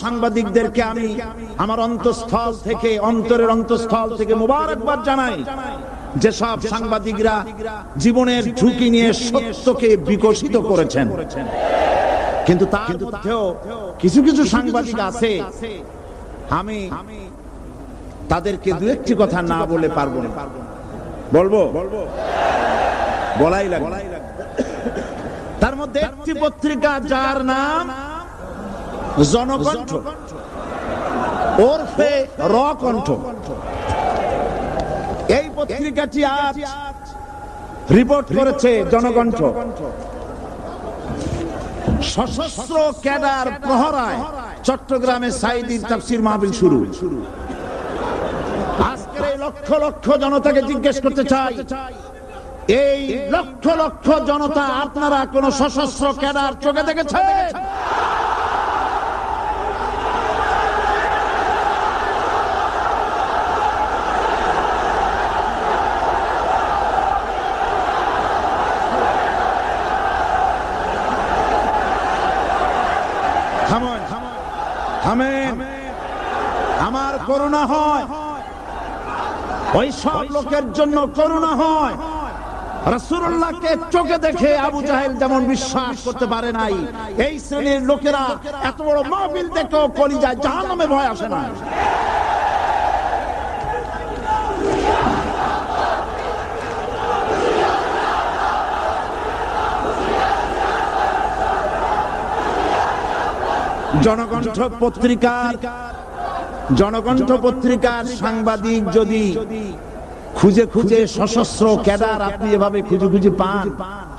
সাংবাদিকদেরকে আমি আমার অন্তঃস্থল থেকে অন্তরের অন্তঃস্থল থেকে মোবারকবাদ জানাই। যেসব সাংবাদিকরা জীবনের ঝুঁকি নিয়ে সত্যকে বিকশিত করেছেন। কিন্তু তার মধ্যেও কিছু কিছু সাংবাদিক আছে। আমি তাদেরকে দু একটি কথা না বলে পারব না। বলব। বলাই লাগে তার মধ্যে একটি পত্রিকা যার নাম জনকণ্ঠ, ওরফে এই পত্রিকাটি আজ রিপোর্ট করেছে জনকণ্ঠ। সশস্ত্র ক্যাডার প্রহরায়, চট্টগ্রামে সাইদির তাফসির মাহফিল শুরু। আজকের লক্ষ লক্ষ জনতাকে জিজ্ঞেস করতে চাই, এই লক্ষ লক্ষ জনতা আপনারা কোন সশস্ত্র ক্যাডার চোখে দেখেছেন? করুণা হয়। ওই সব লোকের জন্য করুণা হয়। চোখে দেখে আবু জাহেল যেমন বিশ্বাস করতে পারে নাই। এই শ্রেণির লোকেরা এত বড় মাহফিল দেখেও কলি যায় জাহান নামে ভয় আসে না। জনকণ্ঠ পত্রিকার জনকণ্ঠ পত্রিকার সাংবাদিক যদি খুঁজে খুঁজে সশস্ত্র ক্যাডার আপনি এভাবে খুঁজে খুঁজে পান,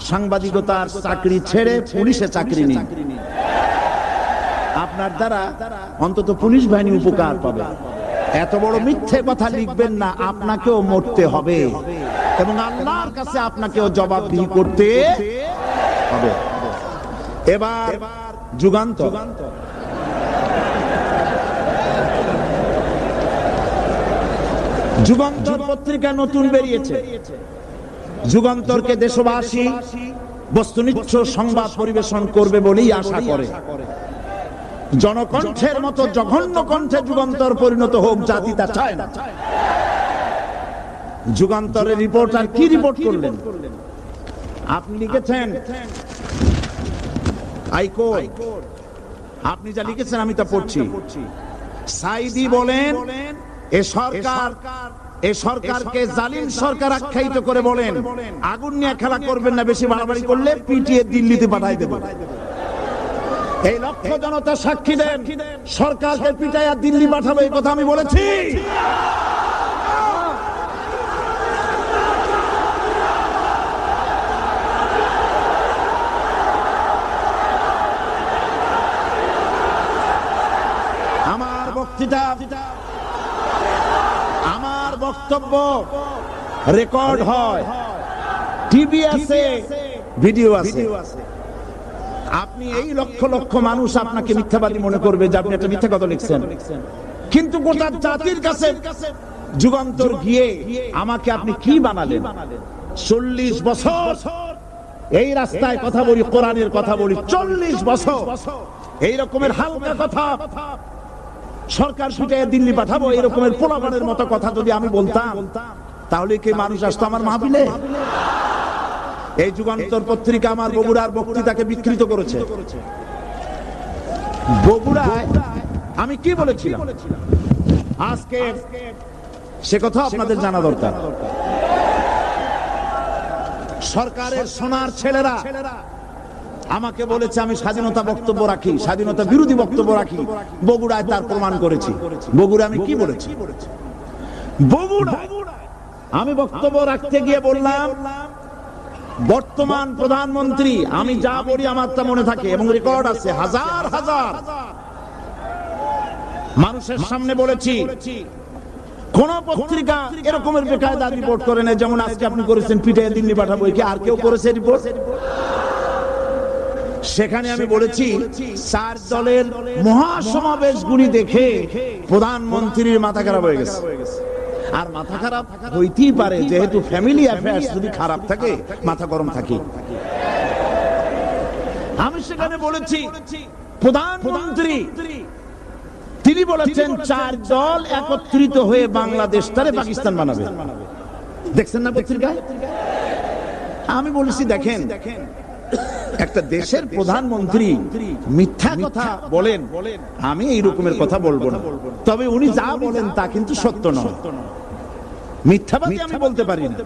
সাংবাদিকতার চাকরি ছেড়ে পুলিশে চাকরি নিন। আপনার দ্বারা অন্তত পুলিশ বাহিনী উপকার পাবে। এত বড় মিথ্যে কথা লিখবেন না, আপনাকেও মরতে হবে। এবং আল্লাহর কাছে আপনাকেও জবাবদিহি করতে হবে। এবার যুগান্ত যুগান্তর পত্রিকা নতুন বেরিয়েছে। যুগান্তরকে দেশবাসী বস্তুনিষ্ঠ সংবাদ পরিবেশন করবে বলেই আশা করে। জনকণ্ঠের মতো জঘন্য কণ্ঠে যুগান্তর পরিণত হোক জাতি তা চায় না। যুগান্তরের রিপোর্টার কি রিপোর্ট করলেন? আপনি লিখেছেন? আপনি যা লিখেছেন আমি তা পড়ছি। সাইদি বলেন এ সরকার, এ সরকারকে জালিম সরকার আখ্যায়িত করে বলেন, আগুন নিয়ে খেলা করবেন না, বেশি বাড়াবাড়ি করলে পিটিয়ে দিল্লিতে পাঠাই দেবেন এই লক্ষ জনতা সাক্ষী দেন, সরকারকে পিটাইয়া দিল্লি পাঠাবে এই কথা আমি বলেছি আমার বক্তৃতা বক্তব্য রেকর্ড হয়। টিভি আছে। ভিডিও আছে। আপনি এই লক্ষ লক্ষ মানুষ আপনাকে মিথ্যাবাদী মনে করবে যে আপনি একটা মিথ্যা কথা লিখছেন। কিন্তু গোটা জাতির কাছে যুগান্তর গিয়ে আমাকে আপনি কি বানালেন? চল্লিশ বছর। এই রাস্তায় কথা বলি কোরআনের কথা বলি। চল্লিশ বছর। এই রকমের হালকা কথা। সরকার ছুটে দিল্লি পাঠাবো, এই রকমের পোলাপানের মতো কথা যদি আমি বলতাম, তাহলে কি মানুষ আসতো আমার মাহফিলে? এই যুগান্তর পত্রিকা আমার বগুড়ার বক্তৃতাকে বিকৃত করেছে। বগুড়ায় আমি কি বলেছিলাম? আজকে সে কথা আপনাদের জানা দরকার। সরকারের সোনার ছেলেরা আমাকে বলেছে, আমি স্বাধীনতা বক্তব্য রাখি, স্বাধীনতা বিরোধী বক্তব্য রাখি। বগুড়ায় তার প্রমাণ করেছি। বগুড়া আমি কি বলেছি? আমি বক্তব্য রাখতে গিয়ে বললাম, বর্তমান প্রধানমন্ত্রী, আমি যা বলি আমার তা মনে থাকে এবং রেকর্ড আছে, হাজার হাজার। মানুষের সামনে বলেছি, কোন পত্রিকা এরকমের বেকায়দা রিপোর্ট করে না যেমন আজকে আপনি করেছেন পিঠে দিল্লি পাঠাবো কি আর কেউ করেছে রিপোর্ট সেখানে আমি বলেছি চার দলের মহাসমাবেশ গুলি দেখে প্রধানমন্ত্রীর মাথা খারাপ হয়ে গেছে। আর মাথা খারাপ হইতেই পারে যেহেতু ফ্যামিলি অ্যাফেয়ার্স যদি খারাপ থাকে মাথা গরম থাকে। আমি সেখানে বলেছি প্রধানমন্ত্রী তিনি বলেছেন চার দল একত্রিত হয়ে বাংলাদেশ তারে পাকিস্তান বানাবে। দেখছেন না পত্রিকায়? আমি বলেছি দেখেন দেখেন একটা দেশের প্রধানমন্ত্রী মিথ্যা কথা বলেন আমি এই রকমের কথা বলব না। তবে উনি যা বলেন তা কিন্তু সত্য নয়। মিথ্যাবাদী আমি বলতে পারি না।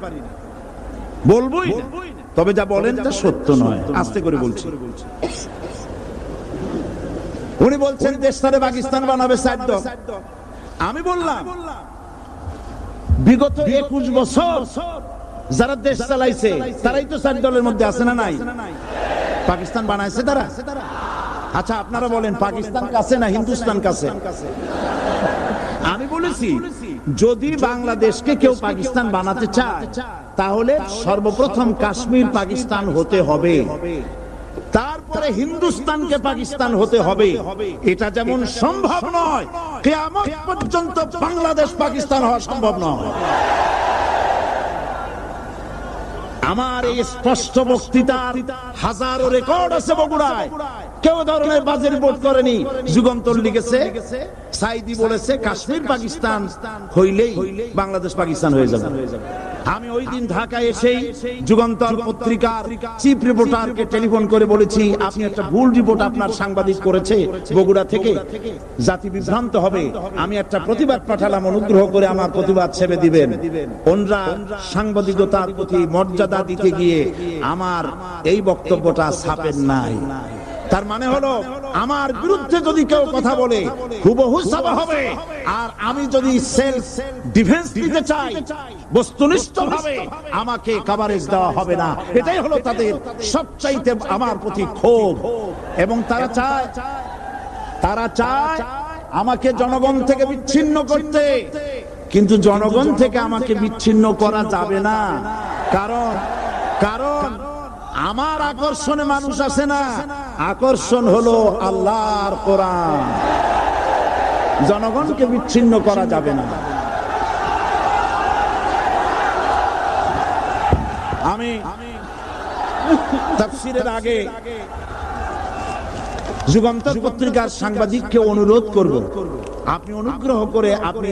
বলবোই তবে যা বলেন তা সত্য নয়। আস্তে করে বলছি। উনি বলছেন দেশটারে পাকিস্তান বানাবে দল আমি বললাম বিগত একুশ বছর যারা দেশ চালাইছে, তারাই তো চার দলের মধ্যে আছে না নাই? পাকিস্তান বানাইছে তারা? আচ্ছা আপনারা বলেন, পাকিস্তান কাছে না হিন্দুস্তান কাছে? আমি বলেছি, যদি বাংলাদেশকে কেউ পাকিস্তান বানাতে চায়, তাহলে সর্বপ্রথম কাশ্মীর পাকিস্তান হতে হবে। তারপরে হিন্দুস্তানকে পাকিস্তান হতে হবে। এটা যেমন সম্ভব নয় পর্যন্ত বাংলাদেশ পাকিস্তান হওয়া সম্ভব নয়। আমার এই স্পষ্ট বক্তৃতার হাজারো রেকর্ড আছে বগুড়ায়। কেউ ধরনের বাজে রিপোর্ট করেনি। যুগান্তর লিখেছে সাইদি বলেছে কাশ্মীর পাকিস্তান হইলেই বাংলাদেশ পাকিস্তান হয়ে যাবে। আমি ওই দিন ঢাকায় এসেই যুগান্তর পত্রিকার চিফ রিপোর্টারকে টেলিফোন করে বলেছি আপনি একটা ভুল রিপোর্ট আপনার সাংবাদিক করেছে বগুড়া থেকে জাতি বিভ্রান্ত হবে। আমি একটা প্রতিবাদ পাঠালাম অনুগ্রহ করে আমার প্রতিবাদ ছেড়ে দিবেন। ওনরা সাংবাদিকতার প্রতি মর্যাদা দিতে গিয়ে আমার এই বক্তব্যটা ছাপেন নাই তার মানে হলো, আমার বিরুদ্ধে যদি কেউ কথা বলে, হুবহু ছাপা হবে। আর আমি যদি সেলফ ডিফেন্স দিতে চাই বস্তুনিষ্ঠ ভাবে আমাকে কভারেজ দেওয়া হবে না। এটাই হলো তাদের সবচাইতে আমার প্রতি ক্ষোভ। এবং তারা চায় তারা চায় আমাকে জনগণ থেকে বিচ্ছিন্ন করতে। কিন্তু জনগণ থেকে আমাকে বিচ্ছিন্ন করা যাবে না। কারণ কারণ আমার আকর্ষণে মানুষ আছে না। আকর্ষণ হলো আল্লাহর কোরআন। জনগণকে বিচ্ছিন্ন করা যাবে না। আমি তাফসিরের আগে যুগান্তর পত্রিকার সাংবাদিককে অনুরোধ করব। আপনি অনুগ্রহ করে আপনি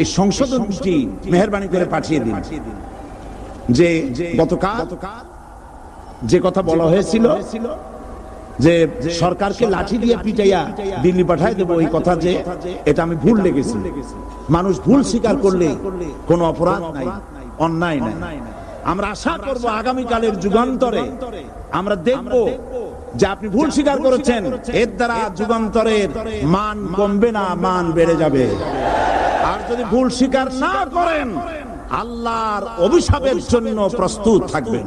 এই সংশোধনটি মেহরবানি করে পাঠিয়ে দিন। যে গতকাল যে কথা বলা হয়েছিল, যে সরকারকে লাঠি দিয়ে পিটাইয়া দিল্লি পাঠায় দেবো, এই কথা যে এটা আমি ভুল লেগেছি মানুষ ভুল স্বীকার করলে কোনো অপরাধ নাই, অন্যায় নাই। আমরা আশা করব আগামীকালের যুগান্তরে আমরা দেখব যে আপনি ভুল স্বীকার করেছেন, এর দ্বারা যুগান্তরের মান কমবে না, মান বেড়ে যাবে। আর যদি ভুল স্বীকার না করেন আল্লাহর অভিশাপের জন্য প্রস্তুত থাকবেন।